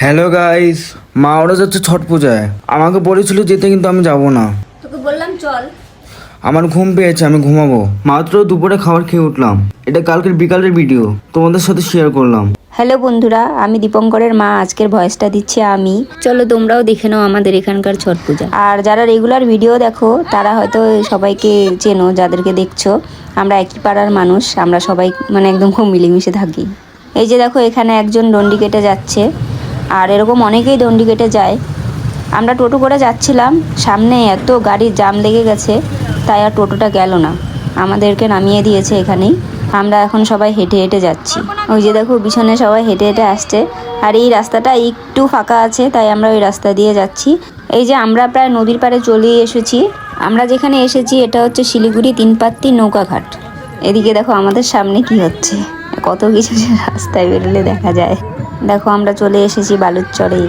Hello guys মা ওরা যাচ্ছে ছট পূজায়। আমাকে বলেছিল যেতে কিন্তু আমি যাব না। তোকে বললাম চল। আমার ঘুম পেয়েছে আমি ঘুমাবো। মাত্র দুপুরে খাবার খেয়ে উঠলাম। এটা কালকের বিকালের ভিডিও তোমাদের সাথে শেয়ার করলাম। হ্যালো বন্ধুরা। আমি দীপঙ্করের মা। আজকের ভয়েসটা দিচ্ছি আমি। চলো তোমরাও দেখে নাও আমাদের এখানকার ছট পূজা। আর যারা রেগুলার ভিডিও দেখো তারা হয়তো সবাইকে চেনো যাদেরকে দেখছ। আমরা একই পাড়ার মানুষ। আমরা সবাই মানে একদম খুব মিলেমিশে থাকি। এই যে দেখো এখানে একজন ডন্ডি কেটে যাচ্ছে। আর এরকম অনেকেই ডন্ডি কেটে যায়। আমরা টোটো করে যাচ্ছিলাম, সামনে এত গাড়ির জাম লেগে গেছে, তাই আর টোটোটা গেল না। আমাদেরকে নামিয়ে দিয়েছে এখানেই। আমরা এখন সবাই হেঁটে হেঁটে যাচ্ছি। ওই যে দেখো, পিছনে সবাই হেঁটে হেঁটে আসছে। আর এই রাস্তাটা একটু ফাঁকা আছে, তাই আমরা ওই রাস্তা দিয়ে যাচ্ছি। এই যে আমরা প্রায় নদীর পাড়ে চলে এসেছি। আমরা যেখানে এসেছি, এটা হচ্ছে শিলিগুড়ি তিনপাত্তি নৌকাঘাট। এদিকে দেখো আমাদের সামনে কি হচ্ছে। কত কিছু রাস্তায় বেরোলে দেখা যায়। দেখো, আমরা চলে এসেছি বালুরচরে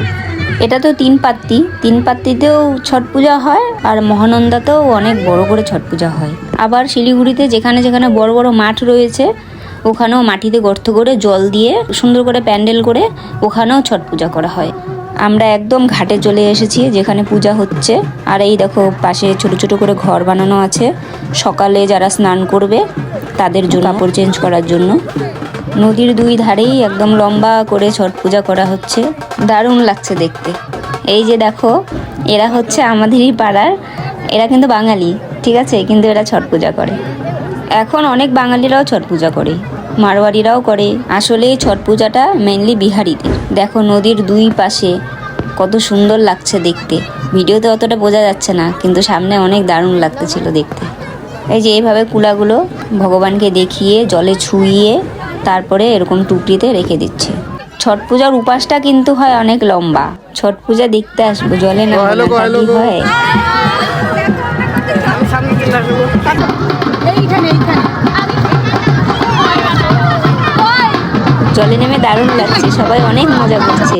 এটা তো তিন পাত্তি। তিন পাত্তিতেও ছট পূজা হয় আর মহানন্দাতেও অনেক বড় করে ছট পূজা হয়। আবার শিলিগুড়িতে যেখানে যেখানে বড় বড় মাঠ রয়েছে, ওখানেও মাটিতে গর্ত করে জল দিয়ে সুন্দর করে প্যান্ডেল করে ওখানেও ছট পূজা করা হয়। আমরা একদম ঘাটে চলে এসেছি যেখানে পূজা হচ্ছে। আর এই দেখো, পাশে ছোট ছোট করে ঘর বানানো আছে। সকালে যারা স্নান করবে, তাদের জন্য কাপড় চেঞ্জ করার জন্য। নদীর দুই ধারেই একদম লম্বা করে ছট পূজা করা হচ্ছে। দারুণ লাগছে দেখতে। এই যে দেখো, এরা হচ্ছে আমাদেরই পাড়ার, এরা কিন্তু বাঙালি, ঠিক আছে? কিন্তু এরা ছট পূজা করে। এখন অনেক বাঙালিরাও ছট পূজা করে মারোয়ারিরাও করে। আসলে ছট পূজাটা মেনলি বিহারিদের। দেখো নদীর দুই পাশে কত সুন্দর লাগছে দেখতে। ভিডিওতে অতটা বোঝা যাচ্ছে না, কিন্তু সামনে অনেক দারুণ লাগতেছিল দেখতে। এই যে এইভাবে কুলাগুলো ভগবানকে দেখিয়ে জলে ছুঁইয়ে তারপরে এরকম টুকরিতে রেখে দিচ্ছে। ছট পূজার উপাসটা কিন্তু হয় অনেক লম্বা। ছট পূজা দেখতে আসব জলে না কি হয়? জলে নেমে দারুণ লাগছে সবাই অনেক মজা করছে।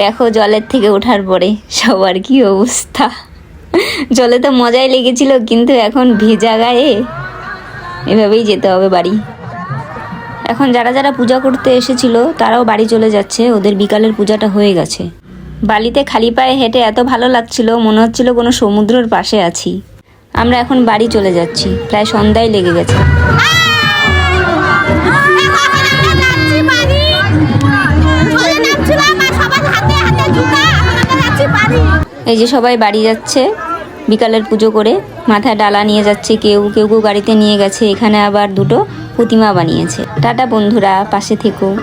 দেখো জলের থেকে ওঠার পরে সবার কি অবস্থা। জলে তো মজাই লেগেছিল কিন্তু এখন ভেজা গায়ে এভাবেই যেতে হবে বাড়ি। এখন যারা যারা পূজা করতে এসেছিল, তারাও বাড়ি চলে যাচ্ছে। ওদের বিকালের পূজাটা হয়ে গেছে। বালিতে খালি পায়ে হেঁটে এত ভালো লাগছিল, মনে হচ্ছিল কোনো সমুদ্রের পাশে আছি। আমরা এখন বাড়ি চলে যাচ্ছি। প্রায় সন্ধ্যায় লেগে গেছে। এই যে সবাই বাড়ি যাচ্ছে বিকালের পুজো করে। মাথায় ডালা নিয়ে যাচ্ছে কেউ কেউ কেউ গাড়িতে নিয়ে গেছে। এখানে আবার দুটো। প্রতিমা বানিয়েছে। টাটা বন্ধুরা পাশে থেকো।